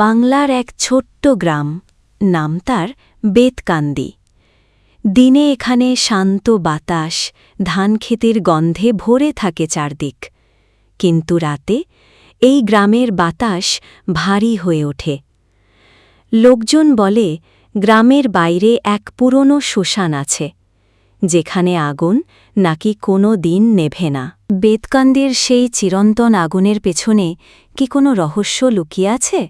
বাংলার এক ছোট্ট গ্রাম, নাম তার বেতকান্দি। দিনে এখানে শান্ত বাতাস ধানক্ষেতের গন্ধে ভরে থাকে চারদিক। কিন্তু রাতে এই গ্রামের বাতাস ভারী হয়ে ওঠে। লোকজন বলে, গ্রামের বাইরে এক পুরনো শ্মশান আছে, যেখানে আগুন নাকি কোনো দিন নেভে না। বেতকান্দির সেই চিরন্তন আগুনের পেছনে কি কোনো রহস্য লুকিয়ে আছে?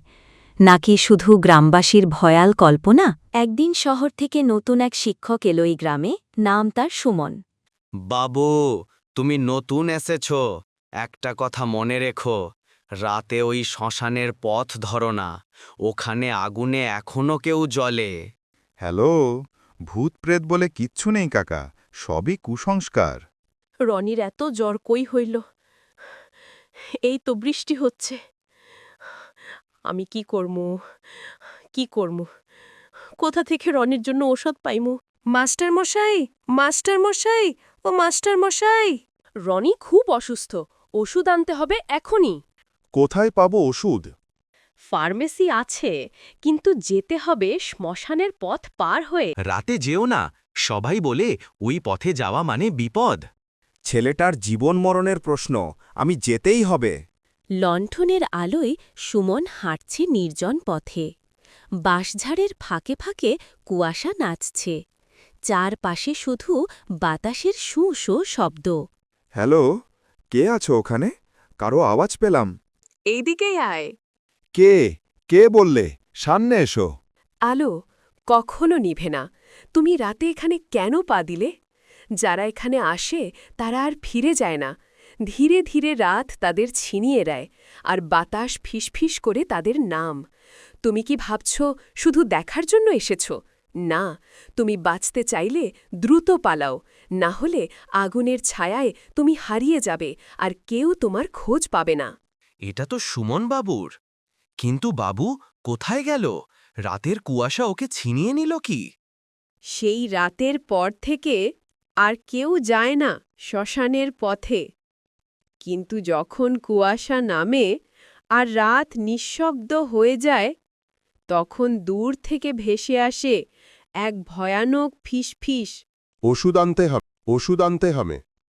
নাকি শুধু গ্রামবাসীর ভয়াল কল্পনা? একদিন শহর থেকে নতুন এক শিক্ষক এলো এই গ্রামে নাম তার সুমন। বাবু তুমি নতুন এসেছ। একটা কথা মনে রেখো রাতে ওই শ্মশানের পথ ধরো না ওখানে আগুনে এখনও কেউ জ্বলে। হ্যালো ভূত প্রেত বলে কিচ্ছু নেই কাকা সবই কুসংস্কার। রনির এত জ্বর কই হইল? এই তো বৃষ্টি হচ্ছে। আমি কি করমু? কি করমু? কোথা থেকে রনির জন্য ওষুধ পাইমু? মাস্টার মশাই মাস্টার মশাই ও মাস্টার মশাই রনি খুব অসুস্থ ওষুধ আনতে হবে এখনই। কোথায় পাবো ওষুধ? ফার্মেসি আছে কিন্তু যেতে হবে শ্মশানের পথ পার হয়ে। রাতে যেও না সবাই বলে ওই পথে যাওয়া মানে বিপদ। ছেলেটার জীবন মরণের প্রশ্ন আমি যেতেই হবে। লণ্ঠনের আলোয় সুমন হাঁটছে নির্জন পথে। বাঁশঝাড়ের ফাঁকে ফাঁকে কুয়াশা নাচছে। চারপাশে শুধু বাতাসের শু শো শব্দ। হ্যালো কে আছো ওখানে? কারও আওয়াজ পেলাম। এইদিকেই আয়। কে? কে বললে? সামনে এসো। আলো কখনো নিভে না। তুমি রাতে এখানে কেন পা দিলে? যারা এখানে আসে তারা আর ফিরে যায় না। ধীরে ধীরে রাত তাদের ছিনিয়ে দেয় আর বাতাস ফিসফিস করে তাদের নাম। তুমি কি ভাবছ শুধু দেখার জন্য এসেছ? না তুমি বাঁচতে চাইলে দ্রুত পালাও না হলে আগুনের ছায়ায় তুমি হারিয়ে যাবে আর কেউ তোমার খোঁজ পাবে না। এটা তো সুমন বাবুর। কিন্তু বাবু কোথায় গেল? রাতের কুয়াশা ওকে ছিনিয়ে নিল কি? সেই রাতের পর থেকে আর কেউ যায় না শ্মশানের পথে। কিন্তু যখন কুয়াশা নামে আর রাত নিঃশব্দ হয়ে যায়, তখন দূর থেকে ভেসে আসে এক ভয়ানক ফিসফিস। ওষুধ আনতে হবে ওষুধ আনতে হবে।